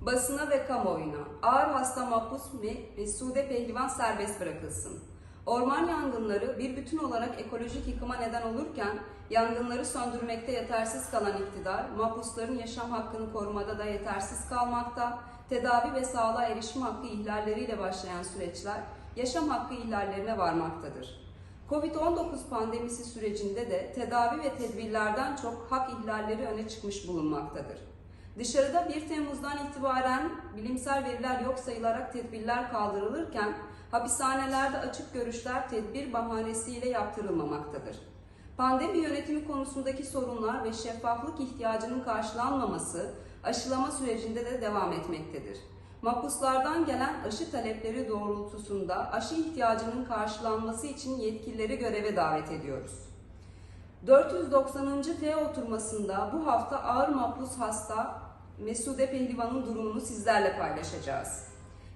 Basına ve kamuoyuna ağır hasta mahpus Me- Mesude Pehlivan serbest bırakılsın. Orman yangınları bir bütün olarak ekolojik yıkıma neden olurken yangınları söndürmekte yetersiz kalan iktidar, mahpusların yaşam hakkını korumada da yetersiz kalmakta, tedavi ve sağlığa erişim hakkı ihlalleriyle başlayan süreçler yaşam hakkı ihlallerine varmaktadır. Covid-19 pandemisi sürecinde de tedavi ve tedbirlerden çok hak ihlalleri öne çıkmış bulunmaktadır. Dışarıda 1 Temmuz'dan itibaren bilimsel veriler yok sayılarak tedbirler kaldırılırken hapishanelerde açık görüşler tedbir bahanesiyle yaptırılmamaktadır. Pandemi yönetimi konusundaki sorunlar ve şeffaflık ihtiyacının karşılanmaması aşılama sürecinde de devam etmektedir. Mahpuslardan gelen aşı talepleri doğrultusunda aşı ihtiyacının karşılanması için yetkilileri göreve davet ediyoruz. 490. F oturmasında bu hafta ağır mahpus hasta Mesude Pehlivan'ın durumunu sizlerle paylaşacağız.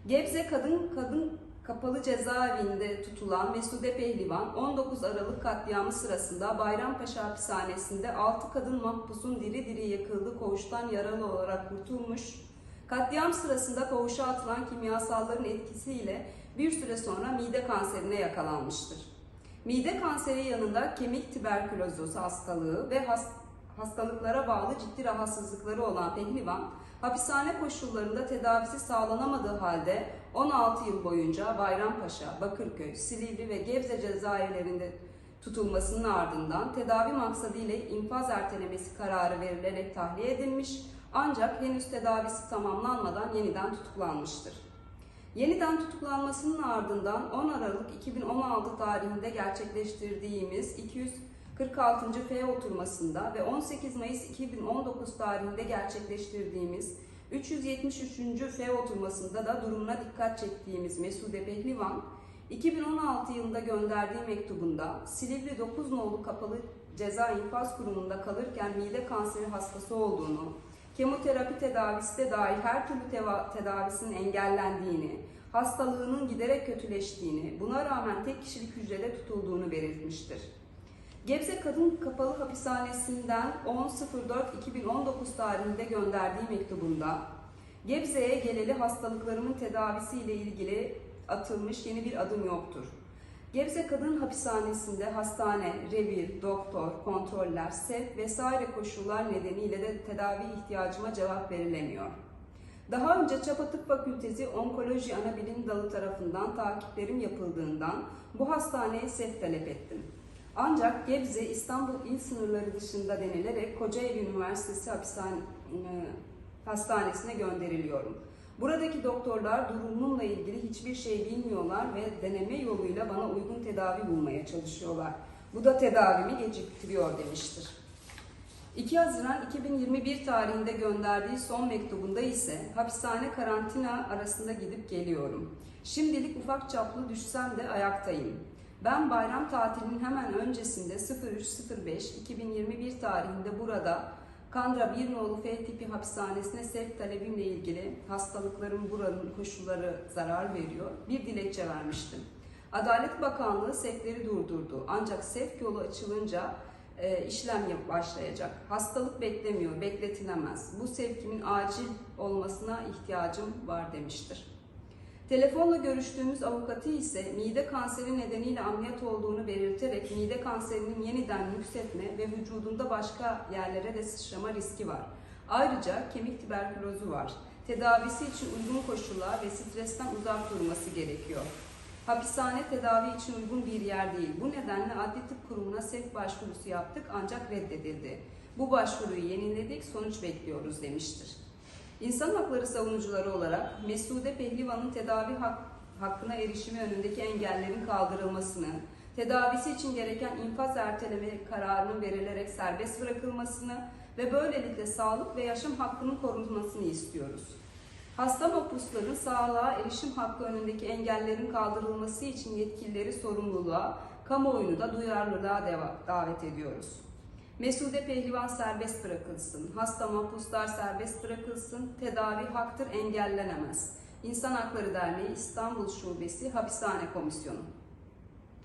Gebze Kadın Kadın Kapalı Cezaevinde tutulan Mesude Pehlivan 19 Aralık katliamı sırasında Bayrampaşa hapishanesinde 6 kadın mahpusun diri diri yakıldığı koğuştan yaralı olarak kurtulmuş. Katliam sırasında koğuşa atılan kimyasalların etkisiyle bir süre sonra mide kanserine yakalanmıştır. Mide kanseri yanında kemik tüberkülozu hastalığı ve has- hastalıklara bağlı ciddi rahatsızlıkları olan Pehlivan, hapishane koşullarında tedavisi sağlanamadığı halde 16 yıl boyunca Bayrampaşa, Bakırköy, Silivri ve Gebze cezaevlerinde tutulmasının ardından tedavi maksadıyla infaz ertelemesi kararı verilerek tahliye edilmiş ancak henüz tedavisi tamamlanmadan yeniden tutuklanmıştır. Yeniden tutuklanmasının ardından 10 Aralık 2016 tarihinde gerçekleştirdiğimiz 246. F oturmasında ve 18 Mayıs 2019 tarihinde gerçekleştirdiğimiz 373. F oturmasında da durumuna dikkat çektiğimiz Mesude Pehlivan, 2016 yılında gönderdiği mektubunda Silivri 9 nolu kapalı ceza infaz kurumunda kalırken mide kanseri hastası olduğunu, kemoterapi tedavisi de dahil her türlü tedavisinin engellendiğini, hastalığının giderek kötüleştiğini, buna rağmen tek kişilik hücrede tutulduğunu belirtmiştir. Gebze Kadın Kapalı Hapishanesi'nden 10.04.2019 tarihinde gönderdiği mektubunda Gebze'ye geleli hastalıklarımın tedavisiyle ilgili atılmış yeni bir adım yoktur. Gebze Kadın Hapishanesi'nde hastane, revir, doktor, kontroller, sevk vesaire koşullar nedeniyle de tedavi ihtiyacıma cevap verilemiyor. Daha önce Çapa Tıp Fakültesi Onkoloji Anabilim Dalı tarafından takiplerim yapıldığından bu hastaneye sevk talep ettim. Ancak Gebze İstanbul il sınırları dışında denilerek Kocaeli Üniversitesi hapishane, e, hastanesine gönderiliyorum. Buradaki doktorlar durumumla ilgili hiçbir şey bilmiyorlar ve deneme yoluyla bana uygun tedavi bulmaya çalışıyorlar. Bu da tedavimi geciktiriyor demiştir. 2 Haziran 2021 tarihinde gönderdiği son mektubunda ise hapishane karantina arasında gidip geliyorum. Şimdilik ufak çaplı düşsem de ayaktayım. Ben bayram tatilinin hemen öncesinde 03.05.2021 tarihinde burada Kandıra Bir Nolu F tipi hapishanesine sevk talebimle ilgili hastalıkların buranın koşulları zarar veriyor. Bir dilekçe vermiştim. Adalet Bakanlığı sevkleri durdurdu. Ancak sevk yolu açılınca e, işlem başlayacak. Hastalık beklemiyor, bekletilemez. Bu sevkimin acil olmasına ihtiyacım var demiştir. Telefonla görüştüğümüz avukatı ise mide kanseri nedeniyle ameliyat olduğunu belirterek mide kanserinin yeniden yükseltme ve vücudunda başka yerlere de sıçrama riski var. Ayrıca kemik tüberkülozu var. Tedavisi için uygun koşullar ve stresten uzak durması gerekiyor. Hapishane tedavi için uygun bir yer değil. Bu nedenle Adli Tıp Kurumu'na sevk başvurusu yaptık ancak reddedildi. Bu başvuruyu yeniledik, sonuç bekliyoruz demiştir. İnsan hakları savunucuları olarak Mesude Pehlivan'ın tedavi hak- hakkına erişimi önündeki engellerin kaldırılmasını, tedavisi için gereken infaz erteleme kararının verilerek serbest bırakılmasını ve böylelikle sağlık ve yaşam hakkının korunmasını istiyoruz. Hasta mahpusların sağlığa erişim hakkı önündeki engellerin kaldırılması için yetkilileri sorumluluğa, kamuoyunu da duyarlılığa davet ediyoruz. Mesude Pehlivan serbest bırakılsın, hasta mahpuslar serbest bırakılsın, tedavi haktır engellenemez. İnsan Hakları Derneği İstanbul Şubesi Hapishane Komisyonu